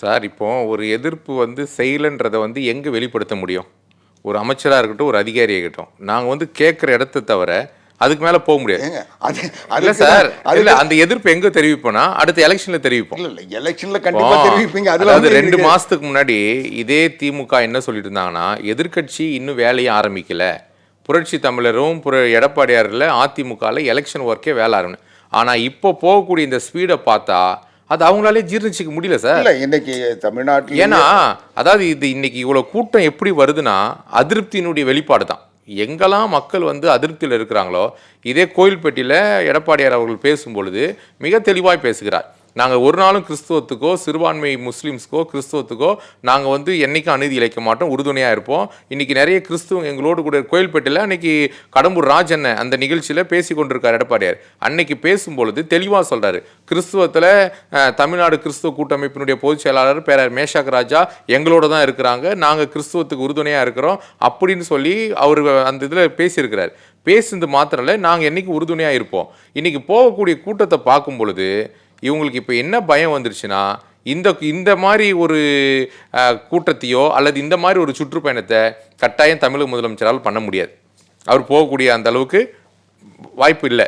Sir இப்போ ஒரு எதிர்ப்பு வந்து செய்யலைன்றதை வந்து எங்கே வெளிப்படுத்த முடியும்? ஒரு அமைச்சராக இருக்கட்டும் ஒரு அதிகாரியாக இருக்கட்டும். நாங்கள் வந்து கேட்குற இடத்த தவிர அதுக்கு மேலே போக முடியாது. அது இல்ல சார் இல்ல அந்த எதிர்ப்பு எங்க தெரிவிப்போம்னா அடுத்த எலெக்ஷன்ல தெரிவிப்போம். இல்ல எலெக்ஷன்ல கண்டிப்பா தெரிவிப்பீங்க. அதுல வந்து ரெண்டு மாசத்துக்கு முன்னாடி இதே திமுக என்ன சொல்லிட்டு இருந்தாங்கன்னா எதிர்க்கட்சி இன்னும் வேலையை ஆரம்பிக்கல. புரட்சி தமிழரும் புர எடப்பாடியாரில் அதிமுகவில் எலெக்ஷன் ஒர்க்கே வேலை ஆரம்பிச்சு ஆனா இப்போ போகக்கூடிய இந்த ஸ்பீடை பார்த்தா அது அவங்களாலே ஜீர்ணிச்சிக்க முடியல சார். இல்ல இன்னைக்கு தமிழ்நாட்டில் ஏன்னா அதாவது இது இன்னைக்கு இவ்வளவு கூட்டம் எப்படி வருதுன்னா அதிருப்தியினுடைய வெளிப்பாடு தான். எங்கெல்லாம் மக்கள் வந்து அதிருப்தியில் இருக்கிறாங்களோ இதே கோயில்பட்டியில் எடப்பாடியார் அவர்கள் பேசும் பொழுது மிக தெளிவாய் பேசுகிறார். நாங்கள் ஒரு நாளும் கிறிஸ்துவத்துக்கோ சிறுபான்மை முஸ்லீம்ஸ்க்கோ கிறிஸ்துவத்துக்கோ நாங்கள் வந்து என்னைக்கும் அநீதி இழைக்க மாட்டோம் உறுதுணையாக இருப்போம். இன்றைக்கி நிறைய கிறிஸ்துவ எங்களோடு கூட கோயில்பட்டியில் அன்னைக்கு கடம்பூர் ராஜண்ண அந்த நிகழ்ச்சியில் பேசி கொண்டிருக்கார் எடப்பாடியார். அன்னைக்கு பேசும்பொழுது தெளிவாக சொல்கிறாரு கிறிஸ்துவத்தில் தமிழ்நாடு கிறிஸ்துவ கூட்டமைப்பினுடைய பொதுச் செயலாளர் பேரர் மேஷாக் ராஜா எங்களோட தான் இருக்கிறாங்க. நாங்கள் கிறிஸ்துவத்துக்கு உறுதுணையாக இருக்கிறோம் அப்படின்னு சொல்லி அவர் அந்த இதில் பேசியிருக்கிறார். பேசுனது மாத்திரம் இல்லை நாங்கள் என்றைக்கு உறுதுணையாக இருப்போம். இன்றைக்கி போகக்கூடிய கூட்டத்தை பார்க்கும் பொழுது இவங்களுக்கு இப்போ என்ன பயம் வந்துருச்சுன்னா இந்த இந்த மாதிரி ஒரு கூட்டத்தையோ அல்லது இந்த மாதிரி ஒரு சுற்றுப்பயணத்தை கட்டாயம் தமிழக முதலமைச்சரால் பண்ண முடியாது. அவர் போகக்கூடிய அந்த அளவுக்கு வாய்ப்பு இல்லை.